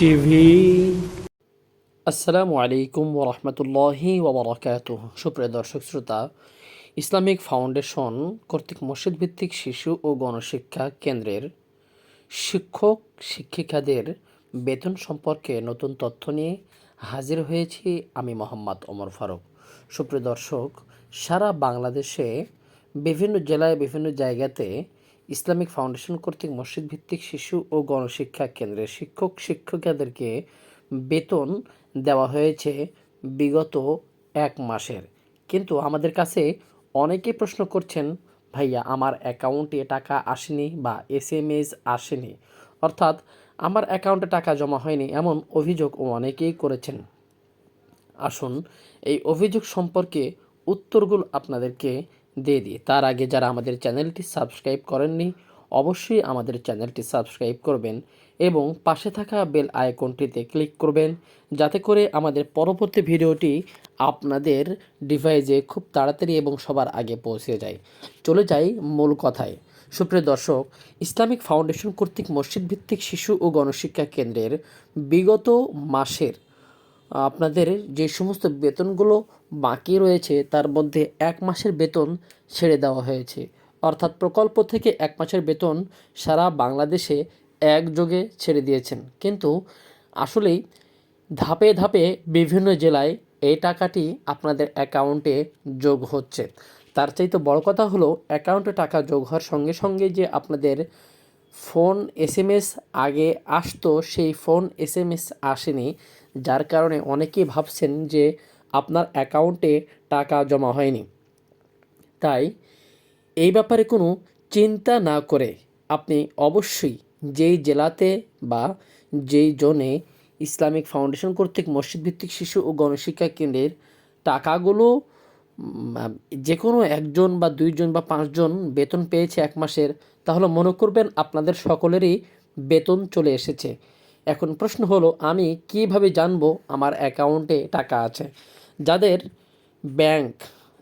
TV আসসালামু আলাইকুম ওরহমতুল্লাহি ওবরাকাত সুপ্রিয় দর্শক শ্রোতা, ইসলামিক ফাউন্ডেশন কর্তৃক মসজিদ ভিত্তিক শিশু ও গণশিক্ষা কেন্দ্রের শিক্ষক, শিক্ষিকাদের বেতন সম্পর্কে নতুন তথ্য নিয়ে হাজির হয়েছি আমি মোহাম্মদ ওমর ফারুক। সুপ্রিয় দর্শক, সারা বাংলাদেশে বিভিন্ন জেলায়, বিভিন্ন জায়গাতে ইসলামিক ফাউন্ডেশন কর্তৃক মসজিদ ভিত্তিক শিশু ও গণশিক্ষা কেন্দ্রের শিক্ষক শিক্ষিকাদেরকে বেতন দেওয়া হয়েছে বিগত এক মাসের। কিন্তু আমাদের কাছে অনেকে প্রশ্ন করছেন, ভাইয়া, আমার অ্যাকাউন্টে টাকা আসেনি বা এস এম এস আসেনি। অর্থাৎ, আমার অ্যাকাউন্টে টাকা জমা হয়নি এমন অভিযোগ অনেকেই করেছেন। আসুন, এই অভিযোগ সম্পর্কে উত্তরগুলো আপনাদেরকে দিয়ে দিই। তার আগে যারা আমাদের চ্যানেলটি সাবস্ক্রাইব করেননি, অবশ্যই আমাদের চ্যানেলটি সাবস্ক্রাইব করবেন এবং পাশে থাকা বেল আইকনটিতে ক্লিক করবেন যাতে করে আমাদের পরবর্তী ভিডিওটি আপনাদের ডিভাইসে খুব তাড়াতাড়ি এবং সবার আগে পৌঁছে যায়। চলে যাই মূল কথায়। সুপ্রিয় দর্শক, ইসলামিক ফাউন্ডেশন কর্তৃক মসজিদ ভিত্তিক শিশু ও গণশিক্ষা কেন্দ্রের বিগত মাসের আপনাদের যে সমস্ত বেতনগুলো বাকি রয়েছে, তার মধ্যে এক মাসের বেতন ছেড়ে দেওয়া হয়েছে। অর্থাৎ প্রকল্প থেকে এক মাসের বেতন সারা বাংলাদেশে একযোগে ছেড়ে দিয়েছেন। কিন্তু আসলেই ধাপে ধাপে বিভিন্ন জেলায় এই টাকাটি আপনাদের অ্যাকাউন্টে যোগ হচ্ছে। তার চাইতে বড় কথা হলো, অ্যাকাউন্টে টাকা যোগ হওয়ার সঙ্গে সঙ্গে যে আপনাদের ফোন এস এম এস আগে আসতো, সেই ফোন এস এম এস আসেনি। যার কারণে অনেকেই ভাবছেন যে আপনার অ্যাকাউন্টে টাকা জমা হয়নি। তাই এই ব্যাপারে কোনো চিন্তা না করে আপনি অবশ্যই যেই জেলাতে বা যেই জোনে ইসলামিক ফাউন্ডেশন কর্তৃক মসজিদ ভিত্তিক শিশু ও গণশিক্ষা কেন্দ্রের টাকাগুলো যে কোনো একজন বা দুইজন বা পাঁচজন বেতন পেয়েছে এক মাসের, তাহলে মনে করবেন আপনাদের সকলেরই বেতন চলে এসেছে। এখন প্রশ্ন হলো, আমি কীভাবে জানব আমার অ্যাকাউন্টে টাকা আছে? যাদের ব্যাংক,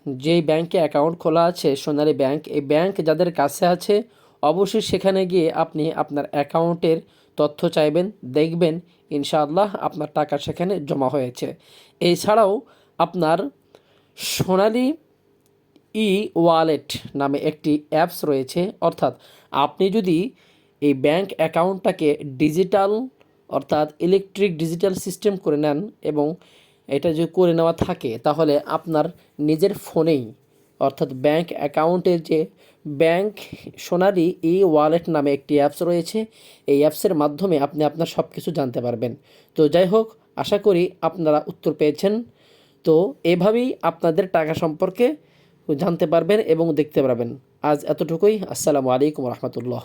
যেই ব্যাংকে অ্যাকাউন্ট খোলা আছে, সোনালী ব্যাংক, এই ব্যাংক যাদের কাছে আছে, অবশ্যই সেখানে গিয়ে আপনি আপনার অ্যাকাউন্টের তথ্য চাইবেন, দেখবেন, ইনশাআল্লাহ আপনার টাকা সেখানে জমা হয়েছে। এছাড়াও আপনার সোনালী ই ওয়ালেট নামে একটি অ্যাপস রয়েছে। অর্থাৎ আপনি যদি এই ব্যাংক অ্যাকাউন্টটাকে ডিজিটাল, অর্থাৎ ইলেকট্রিক ডিজিটাল সিস্টেম করে নেন এবং এটা যদি করে নেওয়া থাকে, তাহলে আপনার নিজের ফোনেই, অর্থাৎ ব্যাংক অ্যাকাউন্টের যে ব্যাংক সোনারি ই ওয়ালেট নামে একটি অ্যাপস রয়েছে, এই অ্যাপসের মাধ্যমে আপনি আপনার সব কিছু জানতে পারবেন। তো যাই হোক, আশা করি আপনারা উত্তর পেয়েছেন। তো এভাবেই আপনাদের টাকা সম্পর্কে জানতে পারবেন এবং দেখতে পারবেন। আজ এতটুকুই। আসসালামু আলাইকুম রহমতুল্লাহ।